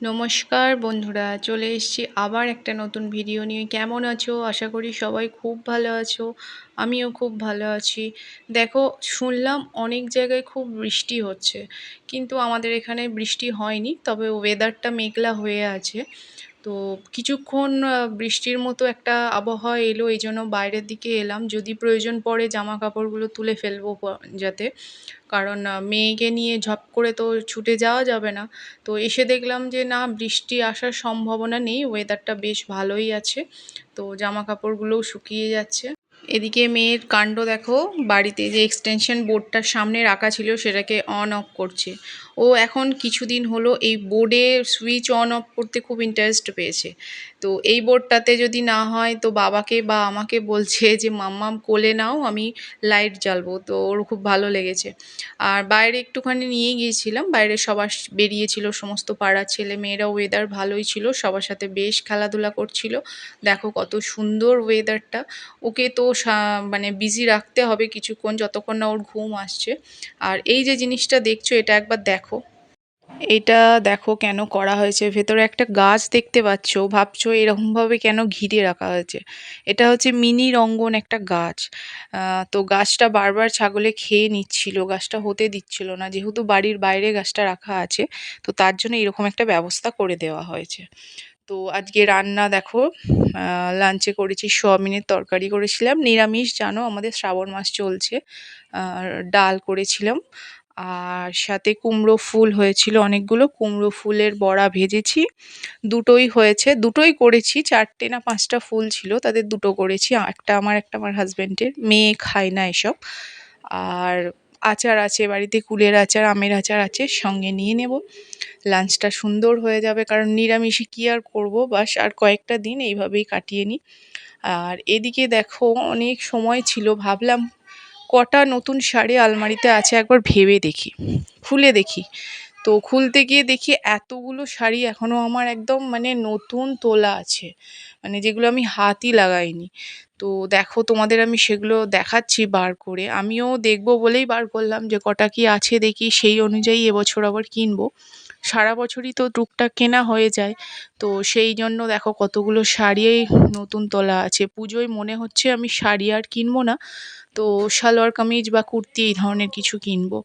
নমস্কার বন্ধুরা, চলে এসেছি আবার একটা নতুন ভিডিও নিয়ে। কেমন আছো? আশা করি সবাই খুব ভালো আছো, আমিও খুব ভালো আছি। দেখো, শুনলাম অনেক জায়গায় খুব বৃষ্টি হচ্ছে, কিন্তু আমাদের এখানে বৃষ্টি হয়নি, তবে ওয়েদারটা মেঘলা হয়ে আছে। তো কিছুক্ষণ বৃষ্টির মতো একটা আবহাওয়া এলো, এই জন্য বাইরের দিকে এলাম। যদি প্রয়োজন পড়ে জামা কাপড়গুলো তুলে ফেলব যাতে। কারণ মেয়েকে নিয়ে ঝপ করে তো ছুটে যাওয়া যাবে না। তো এসে দেখলাম যে, না, বৃষ্টি আসার সম্ভাবনা নেই ওয়েদারটা বেশ ভালোই আছে। তো জামা কাপড়গুলোও শুকিয়ে যাচ্ছে। এদিকে মেয়ের কাণ্ড দেখো, বাড়িতে যে এক্সটেনশন বোর্ডটার সামনে রাখা ছিল সেটাকে অন অফ করছে। ও এখন কিছুদিন হলো এই বোর্ডে সুইচ অন অফ করতে খুব ইন্টারেস্ট পেয়েছে। তো এই বোর্ডটাতে যদি না হয়, তো বাবাকে বা আমাকে বলছে যে, মাম্মাম, কোলে নাও, আমি লাইট জ্বালবো। তো ওর খুব ভালো লেগেছে। আর বাইরে একটুখানি নিয়ে গিয়েছিলাম, বাইরে সবার বেরিয়েছিল সমস্ত পাড়ার ছেলে মেয়েরা ওয়েদার ভালোই ছিল, সবার সাথে বেশ খেলাধুলা করছিল। দেখো কত সুন্দর ওয়েদারটা ওকে তো মানে বিজি রাখতে হবে কিছুক্ষণ যতক্ষণ না ওর ঘুম আসছে। আর এই যে জিনিসটা দেখছ, এটা একবার দেখো। এটা দেখো কেন করা হয়েছে। ভেতরে একটা গাছ দেখতে পাচ্ছ, ভাবছ এরকমভাবে কেন ঘিরে রাখা হয়েছে। এটা হচ্ছে মিনি রঙ্গন একটা গাছ। তো গাছটা বারবার ছাগলে খেয়ে নিচ্ছিল, গাছটা হতে দিচ্ছিল না। যেহেতু বাড়ির বাইরে গাছটা রাখা আছে, তো তার জন্য এরকম একটা ব্যবস্থা করে দেওয়া হয়েছে। তো আজকে রান্না দেখো লাঞ্চে করেছি সোয়াবিনের তরকারি করেছিলাম। নিরামিষ, জানো, আমাদের শ্রাবণ মাস চলছে ডাল করেছিলাম। আর সাথে কুমড়ো ফুল হয়েছিল অনেকগুলো, কুমড়ো ফুলের বড়া ভেজেছি। দুটোই হয়েছে, দুটোই করেছি, চারটে না পাঁচটা ফুল ছিল, তাদের দুটো করেছি, একটা আমার একটা আমার হাজব্যান্ডের মেয়ে খায় না এসব। আর আচার আছে, বাড়িতে কুলের আচার, আমের আচার আছে, সঙ্গে নিয়ে নেব। লাঞ্চটা সুন্দর হয়ে যাবে, কারণ নিরামিষে কী আর করব? বাস আর কয়েকটা দিন এইভাবেই কাটিয়ে নিই। আর এদিকে দেখো অনেক সময় ছিল, ভাবলাম কটা নতুন শাড়ি আলমারিতে আছে একবার ভেবে দেখি, খুলে দেখি। তো খুলতে গিয়ে দেখি এতগুলো শাড়ি এখনও আমার একদম মানে নতুন তোলা আছে মানে যেগুলো আমি হাতই লাগাইনি। তো দেখো তোমাদের আমি সেগুলো দেখাচ্ছি বার করে। আমিও দেখব বলেই বার করলাম যে কটা কি আছে দেখি, সেই অনুযায়ী এবছর আবার কিনবো। সারা বছরই তো টুকটাক কেনা হয়ে যায়। তো সেই জন্য দেখো কতগুলো শাড়ি নতুন তোলা আছে। পুজোয় মনে হচ্ছে আমি শাড়ি আর কিনবো না। তো সালোয়ার কামিজ বা কুর্তি এই ধরনের কিছু কিনবো।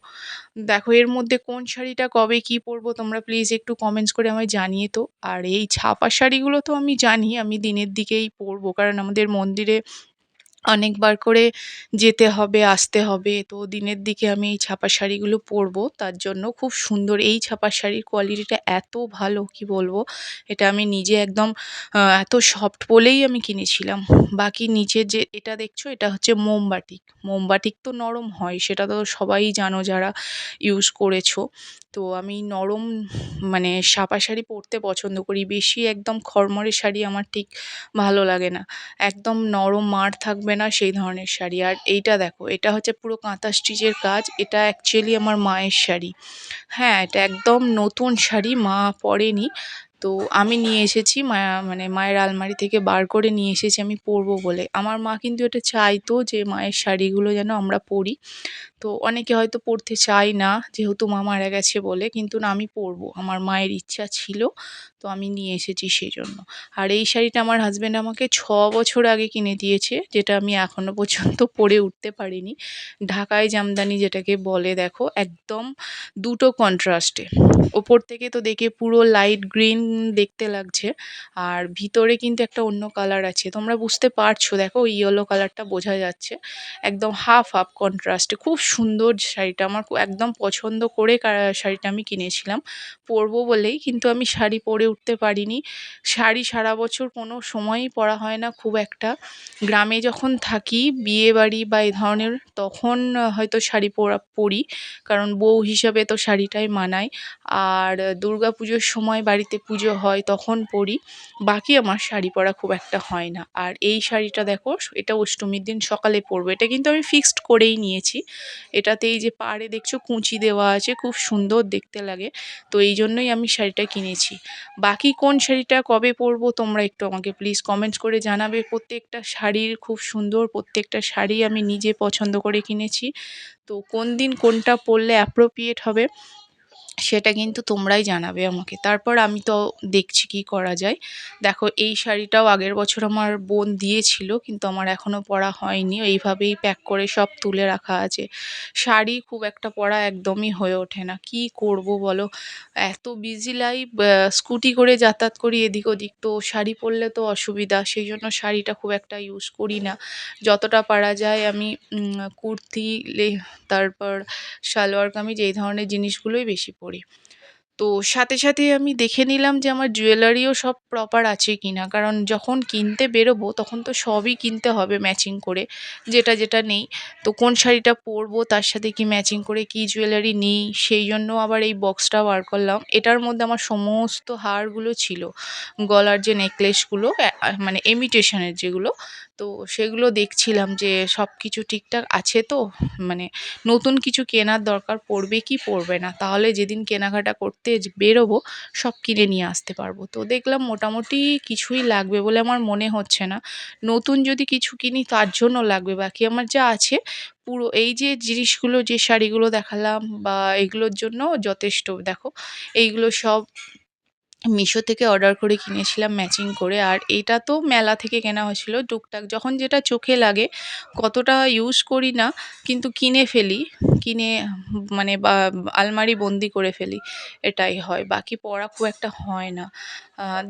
দেখো, এর মধ্যে কোন শাড়িটা কবে কি পরবো তোমরা প্লিজ একটু কমেন্টস করে আমায় জানিয়ে তো। আর এই ছাপা শাড়িগুলো তো আমি জানি, আমি দিনের দিকেই পরবো। কারণ আমাদের মন্দিরে অনেকবার করে যেতে হবে, আসতে হবে। তো দিনের দিকে আমি এই ছাপা শাড়িগুলো পরবো। তার জন্য খুব সুন্দর এই ছাপা শাড়ির কোয়ালিটিটা এত ভালো, কি বলব? এটা আমি নিজে একদম এত সফট বলেই আমি কিনেছিলাম। বাকি নিচের যে এটা দেখছ, এটা হচ্ছে মোমবাটিক মোমবাটিক তো নরম হয়, সেটা তো সবাই জানো যারা ইউজ করেছ। তো আমি নরম মানে সাপা শাড়ি পরতে পছন্দ করি। বেশি একদম খরমরে শাড়ি আমার ঠিক ভালো লাগে না। একদম নরম মাড় থাকবে না সেই ধরনের শাড়ি। আর এইটা দেখো, এটা হচ্ছে পুরো কাঁথা স্টিচের কাজ। এটা অ্যাকচুয়ালি আমার মায়ের শাড়ি। হ্যাঁ এটা একদম নতুন শাড়ি, মা পরেনি। তো আমি নিয়ে এসেছি মায়া মানে মায়ের আলমারি থেকে বার করে নিয়ে এসেছি আমি পরবো বলে। আমার মা কিন্তু এটা চাইতো যে মায়ের শাড়িগুলো যেন আমরা পরি। তো অনেকে হয়তো পরতে চায় না, যেহেতু মা মারা গেছে বলে, কিন্তু না আমি পরবো। আমার মায়ের ইচ্ছা ছিল তো আমি নিয়ে এসেছি সেই জন্য আর এই শাড়িটা আমার হাজব্যান্ড আমাকে ছ বছর আগে কিনে দিয়েছে, যেটা আমি এখনও পর্যন্ত পরে উঠতে পারিনি। ঢাকায় জামদানি যেটাকে বলে, দেখো, একদম দুটো কন্ট্রাস্টে ওপর থেকে তো দেখে পুরো লাইট গ্রিন দেখতে লাগছে, আর ভিতরে কিন্তু একটা অন্য কালার আছে। তোমরা বুঝতে পারছ, দেখো, ওই ইয়েলো কালারটা বোঝা যাচ্ছে। একদম হাফ হাফ কন্ট্রাস্টে খুব সুন্দর শাড়িটা, আমার একদম পছন্দ করে শাড়িটা আমি কিনেছিলাম। পরবো বলেই কিন্তু আমি শাড়ি পরে উঠতে পারিনি। শাড়ি সারা বছর কোনো সময়ই পরা হয় না খুব একটা। গ্রামে যখন থাকি, বিয়ে বাড়ি বা এ ধরনের, তখন হয়তো শাড়ি পরা, পরি। কারণ বউ হিসাবে তো শাড়িটাই মানায়। আর দুর্গা পুজোর সময় বাড়িতে পুজো হয়, তখন পরি। বাকি আমার শাড়ি পরা খুব একটা হয় না। আর এই শাড়িটা দেখো, এটা অষ্টমীর দিন সকালে পরবো। এটা কিন্তু আমি ফিক্সড করেই নিয়েছি। এটাতে এই যে পাড়ে দেখছ, কুঁচি দেওয়া আছে, খুব সুন্দর দেখতে লাগে। তো এই জন্যই আমি শাড়িটা কিনেছি। বাকি কোন শাড়িটা কবে পরবো তোমরা একটু আমাকে প্লিজ কমেন্টস করে জানাবে। প্রত্যেকটা শাড়ির খুব সুন্দর, প্রত্যেকটা শাড়ি আমি নিজে পছন্দ করে কিনেছি। তো কোন দিন কোনটা পরলে অ্যাপ্রোপ্রিয়েট হবে? সেটা কিন্তু তোমরাই জানাবে আমাকে। তারপর আমি তো দেখছি কি করা যায়। দেখো, এই শাড়িটাও আগের বছর আমার বোন দিয়েছিল, কিন্তু আমার এখনও পরা হয়নি। এইভাবেই প্যাক করে সব তুলে রাখা আছে। শাড়ি খুব একটা পরা একদমই হয়ে ওঠে না। কি করব বলো? এত বিজি লাইফ স্কুটি করে যাতায়াত করি এদিক ওদিক, তো শাড়ি পরলে তো অসুবিধা। সেই জন্য শাড়িটা খুব একটা ইউজ করি না। যতটা পারা যায় আমি কুর্তি তারপর সালোয়ার কামিজ, এই ধরনের জিনিসগুলোই বেশি পরি তো সাথে সাথে আমি দেখে নিলাম যে আমার জুয়েলারিও সব প্রপার আছে কি না কারণ যখন কিনতে বেরোবো, তখন তো সবই কিনতে হবে ম্যাচিং করে, যেটা যেটা নেই। তো কোন শাড়িটা পরবো, তার সাথে কি ম্যাচিং করে কি জুয়েলারি নিই, সেই জন্য আবার এই বক্সটা বার করলাম। এটার মধ্যে আমার সমস্ত হারগুলো ছিল, গলার যে নেকলেসগুলো মানে এমিটেশনের যেগুলো, তো সেগুলো দেখছিলাম যে সব কিছু ঠিকঠাক আছে তো? মানে নতুন কিছু কেনার দরকার পড়বে কি পড়বে না? তাহলে যেদিন কেনাকাটা করতে বেরোবো, সব কিনে নিয়ে আসতে পারব। তো দেখলাম মোটামুটি কিছুই লাগবে বলে আমার মনে হচ্ছে না। নতুন যদি কিছু কিনি তার জন্য লাগবে। বাকি আমার যা আছে, পুরো এই যে জিনিসগুলো, যে শাড়িগুলো দেখালাম বা এগুলোর জন্য যথেষ্ট। দেখো, এইগুলো সব মিশো থেকে অর্ডার করে কিনেছিলাম ম্যাচিং করে। আর এটা তো মেলা থেকে কেনা হয়েছিল। টুকটাক যখন যেটা চোখে লাগে, কতটা ইউজ করি না, কিন্তু কিনে ফেলি। কিনে মানে আলমারি বন্দি করে ফেলি। এটাই হয়। বাকি পড়া খুব একটা হয় না।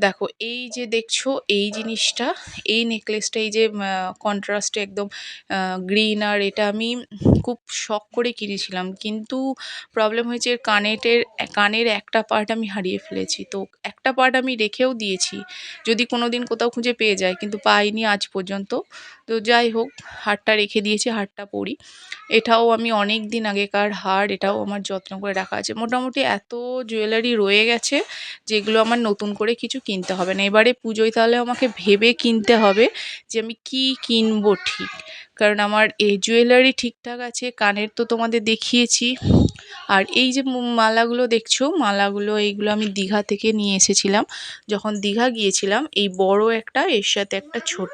দেখো, এই যে দেখছ, এই জিনিসটা, এই নেকলেসটা এই যে কন্ট্রাস্টে একদম গ্রিন আর এটা আমি খুব শখ করে কিনেছিলাম। কিন্তু প্রবলেম হয়েছে কানেটের, কানের একটা পার্ট আমি হারিয়ে ফেলেছি। তো একটা পার্ট আমি রেখেও দিয়েছি, যদি কোনো দিন কোথাও খুঁজে পেয়ে যায়, কিন্তু পাইনি আজ পর্যন্ত। তো যাই হোক, হারটা রেখে দিয়েছি, হারটা পরি। এটাও আমি অনেক দিন আগেকার হার, এটাও আমার যত্ন করে রাখা আছে। মোটামুটি এত জুয়েলারি রয়ে গেছে, যেগুলো আমার নতুন করে কিছু কিনতে হবে না। এবারে পুজোয় তাহলে আমাকে ভেবে কিনতে হবে যে আমি কি কিনবো ঠিক। কারণ আমার এই জুয়েলারি ঠিকঠাক আছে, কানের তো তোমাদের দেখিয়েছি। আর এই যে মালাগুলো দেখছ, মালাগুলো এইগুলো আমি দীঘা থেকে নিয়ে এসেছিলাম। যখন দীঘা গিয়েছিলাম, এই বড় একটা, এর সাথে একটা ছোট।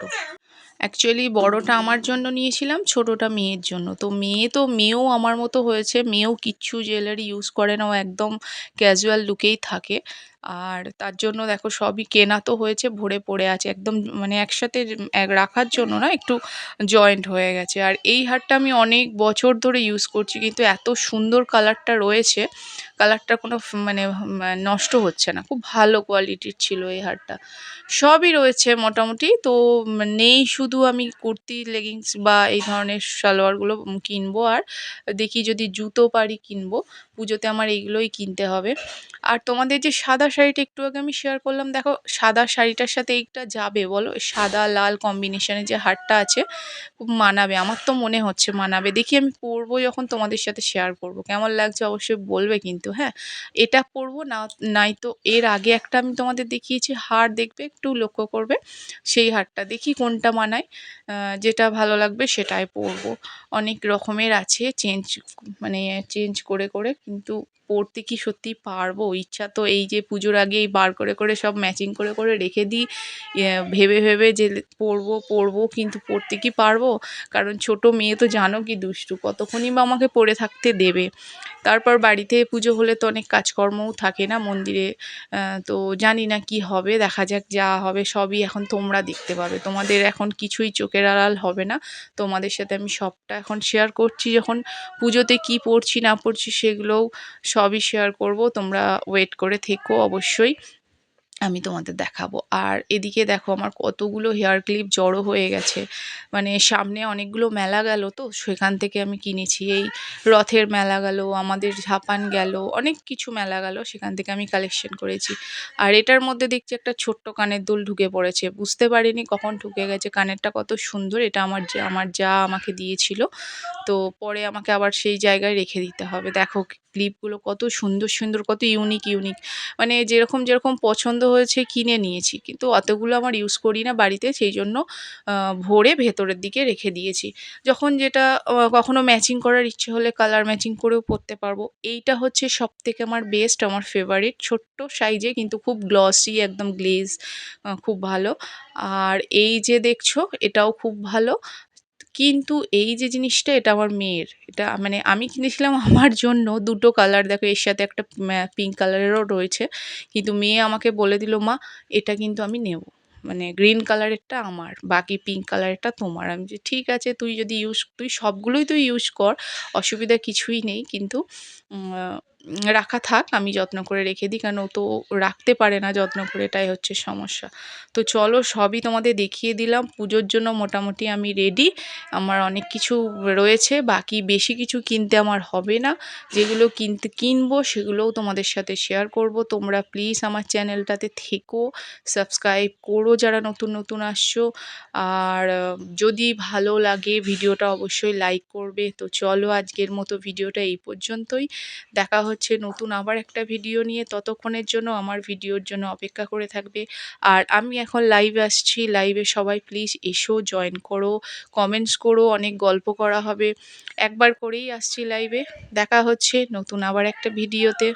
অ্যাকচুয়ালি বড়টা আমার জন্য নিয়েছিলাম, ছোটোটা মেয়ের জন্য। তো মেয়ে তো, মেয়েও আমার মতো হয়েছে, মেয়েও কিচ্ছু জুয়েলারি ইউজ করে না, ও একদম ক্যাজুয়াল লুকেই থাকে। আর তার জন্য দেখো সবই কেনা তো হয়েছে, ভরে পড়ে আছে। একদম মানে একসাথে এক রাখার জন্য না একটু জয়েন্ট হয়ে গেছে। আর এই হারটা আমি অনেক বছর ধরে ইউজ করছি, কিন্তু এত সুন্দর কালারটা রয়েছে কালারটা কোনো মানে নষ্ট হচ্ছে না। খুব ভালো কোয়ালিটির ছিল এই হারটা। সবই রয়েছে মোটামুটি, তো নেই শুধু আমি কুর্তি লেগিংস বা এই ধরনের সালোয়ারগুলো কিনবো আর দেখি যদি জুতো পারি কিনবো। পুজোতে আমার এইগুলোই কিনতে হবে। আর তোমাদের যে সাদা শাড়িটা একটু আগে আমি শেয়ার করলাম, দেখো সাদা শাড়িটার সাথে এইটা যাবে, বলো? সাদা, লাল কম্বিনেশনে যে হারটা আছে, খুব মানাবে, আমার তো মনে হচ্ছে মানাবে। দেখি আমি পরবো যখন তোমাদের সাথে শেয়ার করব। কেমন লাগছে অবশ্যই বলবে কিন্তু হ্যাঁ? এটা পরবো, না, নাই তো এর আগে একটা আমি তোমাদের দেখিয়েছি, হার দেখবে, একটু লক্ষ্য করবে, সেই হারটা দেখি কোনটা মানায় যেটা ভালো লাগবে সেটাই পরবো। অনেক রকমের আছে চেঞ্জ মানে চেঞ্জ করে করে কিন্তু পরতে কি সত্যি পারব? ইচ্ছা তো এই যে পুজোর আগেই বার করে করে সব ম্যাচিং করে করে রেখে দিই। ভেবে ভেবে যে পরবো পরবো কিন্তু পরতে কি পারব? কারণ ছোট মেয়ে তো জানো কি দুষ্টু, কতক্ষণই বা আমাকে পরে থাকতে দেবে। তারপর বাড়িতে পুজো হলে তো অনেক কাজকর্মও থাকে না মন্দিরে তো জানি না কি হবে, দেখা যাক যা হবে, সবই এখন তোমরা দেখতে পাবে। তোমাদের এখন কিছুই চোখের আড়াল হবে না। তোমাদের সাথে আমি সবটা এখন শেয়ার করছি। যখন পুজোতে কি পড়ছি, না পড়ছি, সেগুলোও সবই শেয়ার করব, তোমরা ওয়েট করে থেকো অবশ্যই, আমি তোমাদের দেখাবো। আর এদিকে দেখো আমার কতগুলো হেয়ার ক্লিপ জড়ো হয়ে গেছে মানে সামনে অনেকগুলো মেলা গেল তো, সেখান থেকে আমি কিনেছি। এই রথের মেলা গেল, আমাদের ঝাপান গেল, অনেক কিছু মেলা গেল, সেখান থেকে আমি কালেকশন করেছি। আর এটার মধ্যে দেখছি একটা ছোট্ট কানের দুল ঢুকে পড়েছে। বুঝতে পারিনি কখন ঢুকে গেছে, কানেরটা কত সুন্দর, এটা আমার যা আমার যা আমাকে দিয়েছিল, তো পরে আমাকে আবার সেই জায়গায় রেখে দিতে হবে। দেখো ক্লিপগুলো কত সুন্দর সুন্দর, কত ইউনিক ইউনিক মানে যেরকম যেরকম পছন্দ হয়েছে কিনে নিয়েছি। কিন্তু অতগুলো আমার ইউজ করি না বাড়িতে, সেই জন্য ভরে ভেতরের দিকে রেখে দিয়েছি। যখন যেটা কখনো ম্যাচিং করার ইচ্ছে হলে কালার ম্যাচিং করেও পরতে পারব। এইটা হচ্ছে সব থেকে আমার বেস্ট আমার ফেভারিট ছোট্ট সাইজে কিন্তু খুব গ্লসি একদম গ্লেজ খুব ভালো। আর এই যে দেখছ, এটাও খুব ভালো। কিন্তু এই যে জিনিসটা, এটা আমার মেয়ের। এটা মানে আমি কিনেছিলাম আমার জন্য দুটো কালার দেখো, এর সাথে একটা পিঙ্ক কালারেরও রয়েছে। কিন্তু মেয়ে আমাকে বলে দিল, মা, এটা কিন্তু আমি নেব। মানে গ্রিন কালারেরটা আমার, বাকি পিঙ্ক কালারেরটা তোমার। আমি যে ঠিক আছে, তুই যদি ইউজ তুই সবগুলোই তুই ইউজ কর, অসুবিধা কিছুই নেই। কিন্তু রাখা থাক, আমি যত্ন করে রেখে দিই, কারণ ও তো রাখতে পারে না যত্ন করে, এটাই হচ্ছে সমস্যা। তো চলো, সবই তোমাদের দেখিয়ে দিলাম, পুজোর জন্য মোটামুটি আমি রেডি আমার অনেক কিছু রয়েছে, বাকি বেশি কিছু কিনতে আমার হবে না, যেগুলো কিনতে, কিনবো সেগুলোও তোমাদের সাথে শেয়ার করব। তোমরা প্লিজ আমার চ্যানেলটাতে থেকো সাবস্ক্রাইব করো যারা নতুন নতুন আসছো, আর যদি ভালো লাগে ভিডিওটা অবশ্যই লাইক করবে। তো চলো, আজকের মতো ভিডিওটা এই পর্যন্তই। দেখা হচ্ছে নতুন আবার একটা ভিডিও নিয়ে ততক্ষণের জন্য আমার ভিডিওর জন্য অপেক্ষা করে থাকবে। আর আমি এখন লাইভে আসছি লাইভে সবাই প্লিজ এসো জয়েন করো কমেন্টস করো, অনেক গল্প করা হবে। একবার করেই আসছি লাইভে দেখা হচ্ছে নতুন আবার একটা ভিডিওতে।